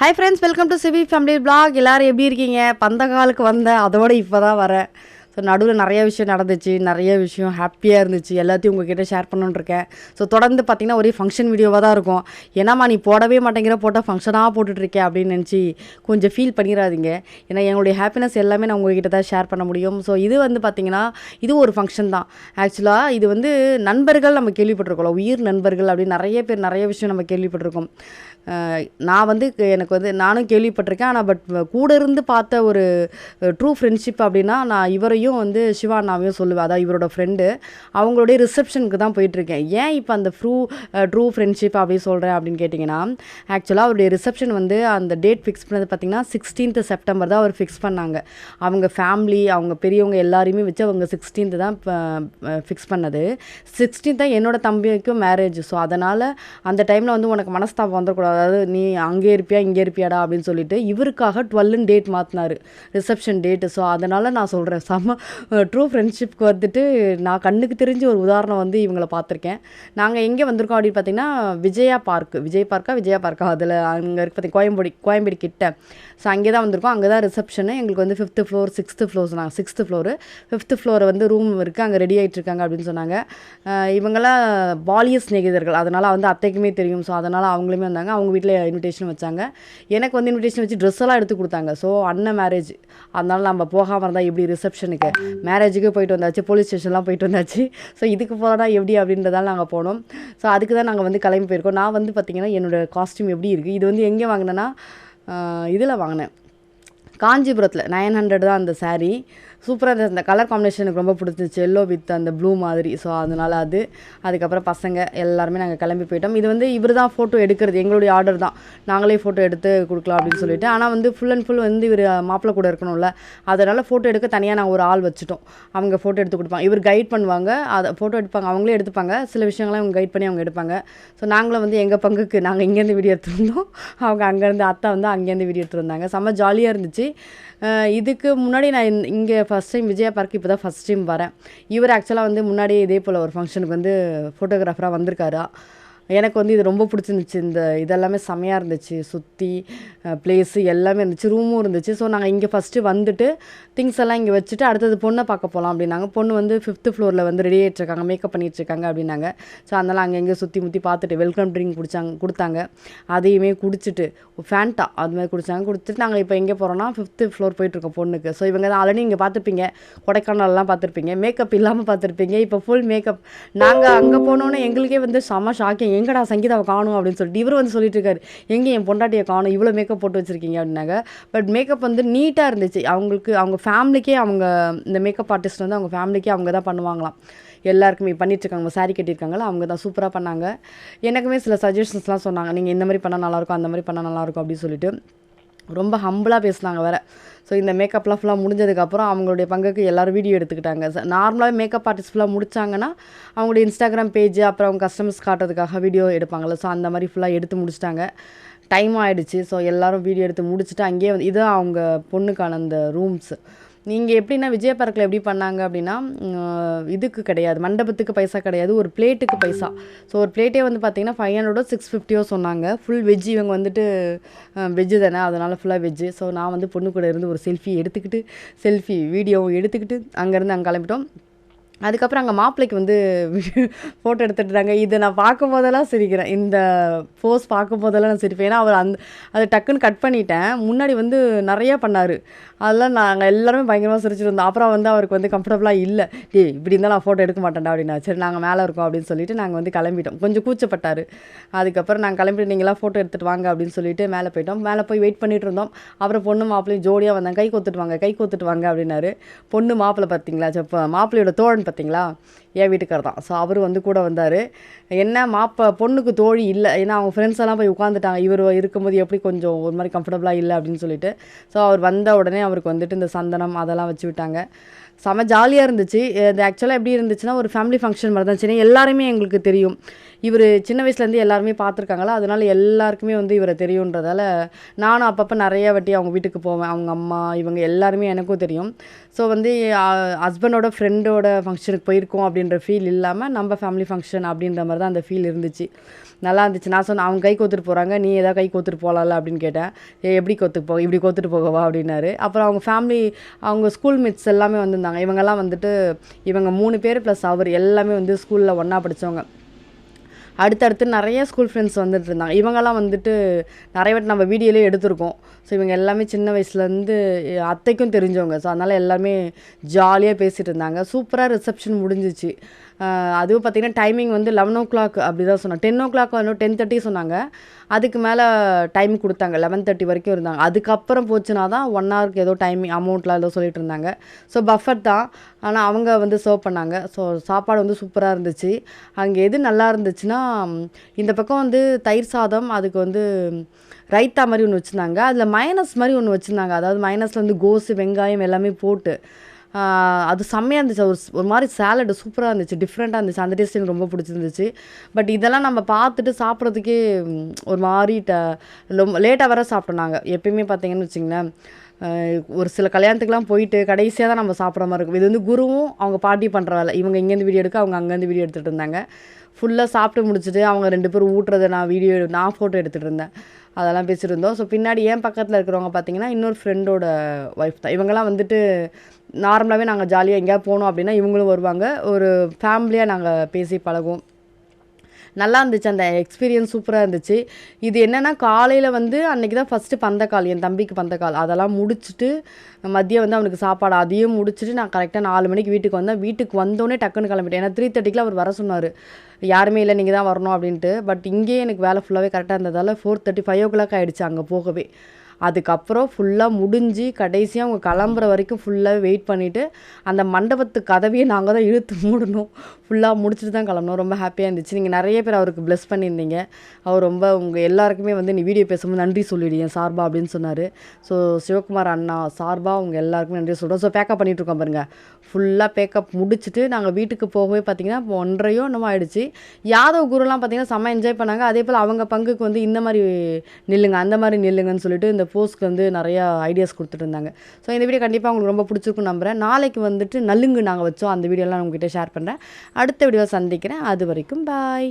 Hi friends welcome to Sivi family blog எல்லோரும் எப்படி இருக்கீங்க? பந்தகாலுக்கு வந்தேன். அதோட இப்போ தான் வரேன். ஸோ நடுவில் நிறைய விஷயம் நடந்துச்சு. நிறைய விஷயம் ஹாப்பியாக இருந்துச்சு. எல்லாத்தையும் உங்ககிட்ட ஷேர் பண்ணணுன்னு இருக்கேன். ஸோ தொடர்ந்து பார்த்தீங்கன்னா ஒரே ஃபங்க்ஷன் வீடியோவாக தான் இருக்கும். ஏன்னாம்மா நீ போடவே மாட்டேங்கிற போட்டால் ஃபங்க்ஷனாக போட்டுட்ருக்கேன் அப்படின்னு நினச்சி கொஞ்சம் ஃபீல் பண்ணிடாதீங்க. ஏன்னா எங்களுடைய ஹாப்பினஸ் எல்லாமே நான் உங்ககிட்ட தான் ஷேர் பண்ண முடியும். ஸோ இது வந்து பார்த்தீங்கன்னா இது ஒரு ஃபங்க்ஷன் தான். ஆக்சுவலாக இது வந்து நண்பர்கள் நம்ம கேள்விப்பட்டிருக்கோம் உயிர் நண்பர்கள் அப்படின்னு நிறைய பேர் நிறைய விஷயம் நம்ம கேள்விப்பட்டிருக்கோம். நான் வந்து எனக்கு வந்து நானும் கேள்விப்பட்டிருக்கேன். ஆனால் பட் கூட இருந்து பார்த்த ஒரு ட்ரூ ஃப்ரெண்ட்ஷிப் அப்படின்னா நான் இவரையும் வந்து சிவா அண்ணாவையும் சொல்லுவேன். அதான் இவரோட ஃப்ரெண்டு அவங்களுடைய ரிசப்ஷனுக்கு தான் போயிட்டுருக்கேன். ஏன் இப்போ அந்த ஃப்ரூ ட்ரூ ஃப்ரெண்ட்ஷிப் அப்படி சொல்கிறேன் அப்படின்னு கேட்டிங்கன்னா ஆக்சுவலாக அவருடைய ரிசப்ஷன் வந்து அந்த டேட் ஃபிக்ஸ் பண்ணது பார்த்திங்கன்னா சிக்ஸ்டீன்த் செப்டம்பர் தான் அவர் ஃபிக்ஸ் பண்ணாங்க. அவங்க ஃபேமிலி அவங்க பெரியவங்க எல்லாரையுமே வச்சு அவங்க சிக்ஸ்டீன்த் தான் ஃபிக்ஸ் பண்ணது. சிக்ஸ்டீன்த் தான் என்னோட தம்பிக்கும் மேரேஜ் ஸோ அதனால் அந்த டைமில் வந்து உனக்கு மனஸ்தாபம் வந்துடக்கூடாது. அதாவது நீ அங்கே இருப்பியா இங்கே இருப்பியாடா அப்படின்னு சொல்லிட்டு இவருக்காக டுவெல்லுன்னு டேட் மாற்றினாரு ரிசப்ஷன் டேட்டு ஸோ அதனால் நான் சொல்கிறேன் செம்ம ட்ரூ ஃப்ரெண்ட்ஷிப்க்கு வந்துட்டு நான் கண்ணுக்கு தெரிஞ்ச ஒரு உதாரணம் வந்து இவங்களை பார்த்துருக்கேன் நாங்கள் எங்கே வந்திருக்கோம் அப்படின்னு பார்த்தீங்கன்னா விஜயா பார்க் விஜய் பார்க்கா விஜயா பார்க்கா அதில் அங்கே இருக்கு பார்த்தீங்க கோயம்பேடு கோயம்பேடு கிட்ட. ஸோ அங்கே தான் வந்திருக்கோம். அங்கே தான் ரிசப்ஷனு எங்களுக்கு வந்து ஃபிஃப்த்து ஃப்ளோர் சிக்ஸ்த்து ஃப்ளோர்ஸ் நாங்கள் சிக்ஸ்த்து ஃப்ளோரு ஃபிஃப்த்து ஃப்ளோர் வந்து ரூம் இருக்குது அங்கே ரெடி ஆகிட்டு இருக்காங்க அப்படின்னு சொன்னாங்க. இவங்களாம் பாலிய சிநேகிதர்கள். அதனால் வந்து அத்தைக்குமே தெரியும். ஸோ அதனால் அவங்களுமே வந்தாங்க. அவங்க வீட்டில் இன்விடேஷன் வச்சாங்க. எனக்கு வந்து இன்விடேஷன் வச்சு ட்ரெஸ் எல்லாம் எடுத்து கொடுத்தாங்க. ஸோ அண்ணன் மேரேஜ் அதனால நம்ம போகாமல் இருந்தால் எப்படி ரிசப்ஷனுக்கு மேரேஜுக்கு போயிட்டு வந்தாச்சு போலீஸ் ஸ்டேஷன்லாம் போயிட்டு வந்தாச்சு. ஸோ இதுக்கு போனால் எப்படி அப்படின்றதால நாங்கள் போனோம். ஸோ அதுக்கு தான் நாங்கள் வந்து கிளம்பி போயிருக்கோம். நான் வந்து பார்த்திங்கன்னா என்னோட காஸ்ட்யூம் எப்படி இருக்குது இது வந்து எங்கே வாங்கினேன்னா இதில் வாங்கினேன். காஞ்சிபுரத்தில் நைன் ஹண்ட்ரட் தான் அந்த சாரீ சூப்பராக இருந்தது. அந்த கலர் காம்பினேஷன் எனக்கு ரொம்ப பிடிச்சிச்சு எல்லோ வித் அந்த ப்ளூ மாதிரி. ஸோ அதனால் அது. அதுக்கப்புறம் பசங்க எல்லாருமே நாங்கள் கிளம்பி போயிட்டோம். இது வந்து இவர் தான் ஃபோட்டோ எடுக்கிறது. எங்களுடைய ஆர்டர் தான். நாங்களே ஃபோட்டோ எடுத்து கொடுக்கலாம் அப்படின்னு சொல்லிட்டு. ஆனால் வந்து ஃபுல் அண்ட் ஃபுல் வந்து இவர் மாப்பிள்ளை கூட இருக்கணும்ல. அதனால் ஃபோட்டோ எடுக்க தனியாக நாங்கள் ஒரு ஆள் வச்சுட்டோம். அவங்க ஃபோட்டோ எடுத்து கொடுப்பாங்க. இவர் கைட் பண்ணுவாங்க. அதை ஃபோட்டோ எடுப்பாங்க. அவங்களே எடுத்துப்பாங்க. சில விஷயங்கள்லாம் அவங்க கைட் பண்ணி அவங்க எடுப்பாங்க. ஸோ நாங்களும் வந்து எங்கள் பங்குக்கு நாங்கள் இங்கேருந்து வீடியோ எடுத்துருந்தோம் அவங்க அங்கேருந்து அத்தை வந்து அங்கேருந்து வீடியோ எடுத்துருந்தாங்க செம்ம ஜாலியாக இருந்துச்சு. இதுக்கு முன்னாடி நான் இங்கே ஃபஸ்ட் டைம் விஜயா பார்க்கு இப்போ தான் ஃபஸ்ட் டைம் வரேன். இவர் ஆக்சுவலாக வந்து முன்னாடியே இதே போல் ஒரு ஃபங்க்ஷனுக்கு வந்து ஃபோட்டோகிராஃபராக வந்திருக்காரா. எனக்கு வந்து இது ரொம்ப பிடிச்சிருந்துச்சு. இந்த இதெல்லாமே செமையாக இருந்துச்சு. சுற்றி பிளேஸு எல்லாமே இருந்துச்சு. ரூமும் இருந்துச்சு. ஸோ நாங்கள் இங்கே ஃபஸ்ட்டு வந்துட்டு திங்ஸ் எல்லாம் இங்கே வச்சுட்டு அடுத்தது பொண்ணை பார்க்க போகலாம் அப்படின்னாங்க. பொண்ணு வந்து ஃபிஃப்த்து ஃப்ளோரில் வந்து ரெடி ஆகிட்ருக்காங்க மேக்கப் பண்ணிகிட்ருக்காங்க அப்படின்னாங்க. ஸோ அதனால் அங்கே இங்கே சுற்றி முற்றி பார்த்துட்டு வெல்கம் ட்ரிங்க் குடிச்சாங்க கொடுத்தாங்க. அதையுமே குடிச்சிட்டு ஃபேண்டா அது மாதிரி குடித்தாங்க குடிச்சிட்டு நாங்கள் இப்போ எங்கே போகிறோம்னா ஃபிஃப்த்து ஃப்ளோர் போயிட்டுருக்கோம் பொண்ணுக்கு. ஸோ இவங்க தான் ஆல்ரெடி இங்கே பார்த்துருப்பீங்க. கொடைக்கானல்லாம் பார்த்துருப்பீங்க. மேக்கப் இல்லாமல் பார்த்துருப்பீங்க. இப்போ ஃபுல் மேக்கப் நாங்கள் அங்கே போனோன்னே எங்களுக்கே வந்து செம ஷாக்கிங் எங்கடா சங்கீதாவை காணும் அப்படின்னு சொல்லிட்டு இவர் வந்து சொல்லிட்டு இருக்காரு எங்கே என் பொண்டாட்டியை காணும்? இவ்வளோ மேக்கப் போட்டு வச்சிருக்கீங்க அப்படின்னாங்க. பட் மேக்கப் வந்து நீட்டாக இருந்துச்சு. அவங்களுக்கு அவங்க ஃபேமிலிக்கே அவங்க இந்த மேக்கப் ஆர்டிஸ்ட் வந்து அவங்க ஃபேமிலிக்கே அவங்க தான் பண்ணுவாங்களாம். எல்லாருக்குமே பண்ணிட்டுருக்காங்க சாரி கட்டியிருக்காங்களா அவங்க தான் சூப்பராக பண்ணாங்க. எனக்குமே சில சஜஷன்ஸ்லாம் சொன்னாங்க. நீங்கள் இந்த மாதிரி பண்ணால் நல்லாயிருக்கும் அந்த மாதிரி பண்ணால் நல்லாயிருக்கும் அப்படின்னு சொல்லிட்டு. ரொம்ப ஹம்பிளாக பேசுனாங்க வேறு. ஸோ இந்த மேக்கப்லாம் ஃபுல்லாக முடிஞ்சதுக்கப்புறம் அவங்களுடைய பங்குக்கு எல்லோரும் வீடியோ எடுத்துக்கிட்டாங்க. நார்மலாகவே மேக்கப் ஆர்டிஸ்ட் ஃபுல்லாக முடிச்சாங்கன்னா அவங்களுடைய இன்ஸ்டாகிராம் பேஜ் அப்புறம் அவங்க கஸ்டமர்ஸ் காட்டுறதுக்காக வீடியோ எடுப்பாங்கள்ல ஸோ அந்த மாதிரி ஃபுல்லாக எடுத்து முடிச்சிட்டாங்க. டைம் ஆகிடுச்சு ஸோ எல்லோரும் வீடியோ எடுத்து முடிச்சுட்டு அங்கேயே வந்து இதுதான் அவங்க பொண்ணுக்கான அந்த ரூம்ஸ் நீங்கள் எப்படின்னா விஜய பார்க்கில் எப்படி பண்ணாங்க அப்படின்னா இதுக்கு கிடையாது மண்டபத்துக்கு பைசா கிடையாது ஒரு பிளேட்டுக்கு பைசா. ஸோ ஒரு பிளேட்டே வந்து பார்த்தீங்கன்னா ஃபைவ் ஹண்ட்ரடோ சிக்ஸ் ஃபிஃப்டியோ சொன்னாங்க. ஃபுல் வெஜ் இவங்க வந்துட்டு வெஜ்ஜு தானே அதனால் ஃபுல்லாக வெஜ்ஜு ஸோ நான் வந்து பொண்ணு கூட இருந்து ஒரு செல்ஃபி எடுத்துக்கிட்டு செல்ஃபி வீடியோவும் எடுத்துக்கிட்டு அங்கேருந்து அங்கே கிளம்பிட்டோம். அதுக்கப்புறம் அங்கே மாப்பிள்ளைக்கு வந்து ஃபோட்டோ எடுத்துட்டுறாங்க இதை நான் பார்க்கும் போதெல்லாம் சிரிக்கிறேன். இந்த போஸ் பார்க்கும் போதெல்லாம் நான் சிரிப்பேன். ஏன்னா அவர் அந்த அதை டக்குன்னு கட் பண்ணிட்டேன். முன்னாடி வந்து நிறையா பண்ணார். அதெல்லாம் நாங்கள் எல்லாருமே பயங்கரமாக சிரிச்சிட்டு அப்புறம் வந்து அவருக்கு வந்து கம்ஃபர்டபுளாக இல்லை. டே இப்படி இருந்தால் நான் ஃபோட்டோ எடுக்க மாட்டேன்டா அப்படின்னா. சரி நாங்கள் மேலே இருக்கோம் அப்படின்னு சொல்லிட்டு நாங்கள் வந்து கிளம்பிட்டோம். கொஞ்சம் கூச்சப்பட்டார். அதுக்கப்புறம் நாங்கள் கிளம்பிட்டு நீங்களாம் ஃபோட்டோ எடுத்துகிட்டு வாங்க அப்படின்னு சொல்லிட்டு மேலே போயிட்டோம். மேலே போய் வெயிட் பண்ணிட்டு இருந்தோம் அப்புறம் பொண்ணு மாப்பிள்ளையும் ஜோடியாக வந்தாங்க. கை கொத்துட்டு வாங்க கை கொத்துட்டு வாங்க அப்படின்னாரு. பொண்ணு மாப்பிள்ளை பார்த்தீங்களா? செப்ப மாப்பிள்ளையோட தோழன் பார்த்தீங்களா? என் வீட்டுக்கார் தான். ஸோ அவர் வந்து கூட வந்தார். என்ன மாப்ப பொண்ணுக்கு தோழி இல்லை. ஏன்னா அவங்க ஃப்ரெண்ட்ஸ் எல்லாம் போய் உட்காந்துட்டாங்க இவர் இருக்கும்போது எப்படி கொஞ்சம் ஒரு மாதிரி கம்ஃபர்டபுளாக இல்லை அப்படின்னு சொல்லிட்டு. ஸோ அவர் வந்த உடனே அவருக்கு வந்துட்டு இந்த சந்தனம் அதெல்லாம் வச்சு விட்டாங்க. செம ஜாலியாக இருந்துச்சு. இது ஆக்சுவலாக எப்படி இருந்துச்சுன்னா ஒரு ஃபேமிலி ஃபங்க்ஷன் மாதிரி தான் சரி எல்லாருமே எங்களுக்கு தெரியும். இவர் சின்ன வயசுலேருந்து எல்லாருமே பார்த்துருக்காங்களா? அதனால எல்லாருக்குமே வந்து இவரை தெரியுன்றதால நானும் அப்பப்போ நிறைய வாட்டி அவங்க வீட்டுக்கு போவேன். அவங்க அம்மா இவங்க எல்லாருமே எனக்கும் தெரியும். ஸோ வந்து ஹஸ்பண்டோட ஃப்ரெண்டோட ஃபங்க்ஷனுக்கு போயிருக்கோம் அப்படின்னு அப்படின்ற ஃபீல் இல்லாமல் நம்ம ஃபேமிலி ஃபங்க்ஷன் அப்படின்ற மாதிரி தான் அந்த ஃபீல் இருந்துச்சு. நல்லா இருந்துச்சு. நான் சொன்னேன் அவங்க கை கோத்துட்டு போகிறாங்க நீ ஏதாவது கை கோத்துட்டு போகலாம்ல அப்படின்னு கேட்டேன். ஏ எப்படி கோத்துட்டு போக இப்படி கோத்துட்டு போகவா அப்படின்னாரு. அப்புறம் அவங்க ஃபேமிலி அவங்க ஸ்கூல் மிட்ஸ் எல்லாமே வந்திருந்தாங்க. இவங்கெல்லாம் வந்துட்டு இவங்க மூணு பேர் ப்ளஸ் அவர் எல்லாமே வந்து ஸ்கூலில் ஒன்றா படித்தவங்க அடுத்தடுத்து நிறைய ஸ்கூல் ஃப்ரெண்ட்ஸ் வந்துட்டு இருந்தாங்க. இவங்கெல்லாம் வந்துட்டு நிறைய வாட்டி நம்ம வீடியோலேயே எடுத்திருக்கோம். ஸோ இவங்க எல்லாமே சின்ன வயசுலேருந்து அத்தைக்கும் தெரிஞ்சவங்க. ஸோ அதனால் எல்லாமே ஜாலியாக பேசிகிட்டு இருந்தாங்க. சூப்பராக ரிசப்ஷன் முடிஞ்சிச்சு. அதுவும் பார்த்திங்கன்னா டைமிங் வந்து லெவன் ஓ கிளாக் அப்படி தான் சொன்னாங்க. டென் ஓ கிளாக் வரணும் டென் தேர்ட்டி சொன்னாங்க. அதுக்கு மேலே டைம் கொடுத்தாங்க. லெவன் தேர்ட்டி வரைக்கும் இருந்தாங்க. அதுக்கப்புறம் போச்சுன்னா தான் ஒன் ஹவருக்கு ஏதோ டைமிங் அமௌண்ட்லாம் ஏதோ சொல்லிட்டு இருந்தாங்க. ஸோ பஃபர் தான். ஆனால் அவங்க வந்து சர்வ் பண்ணாங்க. ஸோ சாப்பாடு வந்து சூப்பராக இருந்துச்சு. அங்கே எது நல்லா இருந்துச்சுன்னா இந்த பக்கம் வந்து தயிர் சாதம் அதுக்கு வந்து ரைத்தா மாதிரி ஒன்று வச்சுருந்தாங்க. அதில் மைனஸ் மாதிரி ஒன்று வச்சுருந்தாங்க. அதாவது மைனஸில் வந்து கோஸு வெங்காயம் எல்லாமே போட்டு. அது செம்மையாக இருந்துச்சு. ஒரு ஒரு மாதிரி சேலடு சூப்பராக இருந்துச்சு. டிஃப்ரெண்ட்டாக இருந்துச்சு. அந்த டேஸ்ட் எனக்கு ரொம்ப பிடிச்சிருந்துச்சு. பட் இதெல்லாம் நம்ம பார்த்துட்டு சாப்பிட்றதுக்கே ஒரு மாதிரி ட ரொம்ப லேட்டாக வர சாப்பிட்டோம் நாங்கள் எப்பயுமே பார்த்தீங்கன்னு வச்சிங்களேன் ஒரு சில கல்யாணத்துக்குலாம் போயிட்டு கடைசியாக தான் நம்ம சாப்பிட்ற மாதிரி இருக்கும். இது வந்து குருவும் அவங்க பாட்டி பண்ணுற வேலை. இவங்க இங்கேருந்து வீடியோ எடுக்க அவங்க அங்கேருந்து வீடியோ எடுத்துகிட்டு இருந்தாங்க. ஃபுல்லாக சாப்பிட்டு முடிச்சுட்டு அவங்க ரெண்டு பேரும் ஊட்டுறதை நான் வீடியோ நான் ஃபோட்டோ எடுத்துகிட்டு இருந்தேன். அதெல்லாம் பேசியிருந்தோம் ஸோ பின்னாடி ஏன் பக்கத்தில் இருக்கிறவங்க பார்த்தீங்கன்னா இன்னொரு ஃப்ரெண்டோட ஒய்ஃப் தான். இவங்கெல்லாம் வந்துட்டு நார்மலாகவே நாங்கள் ஜாலியாக எங்கேயா போனோம் அப்படின்னா இவங்களும் வருவாங்க. ஒரு ஃபேமிலியாக நாங்கள் பேசி பழகுவோம். நல்லா இருந்துச்சு அந்த எக்ஸ்பீரியன்ஸ் சூப்பராக இருந்துச்சு. இது என்னென்னா காலையில் வந்து அன்றைக்கி தான் ஃபஸ்ட்டு பந்தக்கால் என் தம்பிக்கு பந்தக்கால் அதெல்லாம் முடிச்சுட்டு மதியம் வந்து அவனுக்கு சாப்பாடு அதையும் முடிச்சுட்டு நான் கரெக்டாக நாலு மணிக்கு வீட்டுக்கு வந்தேன். வீட்டுக்கு வந்தோடனே டக்குன்னு கிளம்பிட்டேன். ஏன்னா த்ரீ தேர்ட்டிக்கெலாம் அவர் வர சொன்னார். யாருமே இல்லை நீங்கள் தான் வரணும் அப்படின்ட்டு. பட் இங்கேயே எனக்கு வேலை ஃபுல்லாகவே கரெக்டாக இருந்ததால் four thirty five o'clock ஆகிடுச்சு அங்கே போகவே. அதுக்கப்புறம் ஃபுல்லாக முடிஞ்சு கடைசியாக அவங்க கிளம்புற வரைக்கும் ஃபுல்லாக வெயிட் பண்ணிவிட்டு அந்த மண்டபத்து கதவையே நாங்கள் தான் இழுத்து மூடணும். ஃபுல்லாக முடிச்சுட்டு தான் கிளம்பணும். ரொம்ப ஹாப்பியாக இருந்துச்சு. நீங்கள் நிறைய பேர் அவருக்கு ப்ளஸ் பண்ணியிருந்தீங்க. அவர் ரொம்ப உங்கள் எல்லாருக்குமே வந்து நீ வீடியோ பேசும்போது நன்றி சொல்லிவிடுங்க என் சார்பா அப்படின்னு சொன்னார். ஸோ சிவகுமார் அண்ணா சார்பாக அவங்க எல்லாருக்குமே நன்றி சொல்கிறோம் ஸோ பேக்கப் பண்ணிகிட்டு இருக்கோம் பாருங்கள் ஃபுல்லாக பேக்கப் முடிச்சுட்டு நாங்கள் வீட்டுக்கு போகவே பார்த்தீங்கன்னா இப்போ என்னமோ ஆயிடுச்சு. யாதவ் குருலாம் பார்த்தீங்கன்னா செம்ம என்ஜாய் பண்ணாங்க. அதே போல் அவங்க பங்குக்கு வந்து இந்த மாதிரி நில்லுங்க அந்த மாதிரி நில்லுங்கன்னு சொல்லிட்டு இந்த போஸ்ட்க்கு வந்து நிறையா ஐடியாஸ் கொடுத்துட்டு இருந்தாங்க ஸோ இந்த வீடியோ கண்டிப்பாக உங்களுக்கு ரொம்ப பிடிச்சிருக்கும் நம்புகிறேன் நாளைக்கு வந்துட்டு நலுங்கு நாங்கள் வச்சோம். அந்த வீடியோலாம் உங்ககிட்ட ஷேர் பண்ணுறேன் அடுத்த வீடியோ சந்திக்கிறேன். அது வரைக்கும் பாய்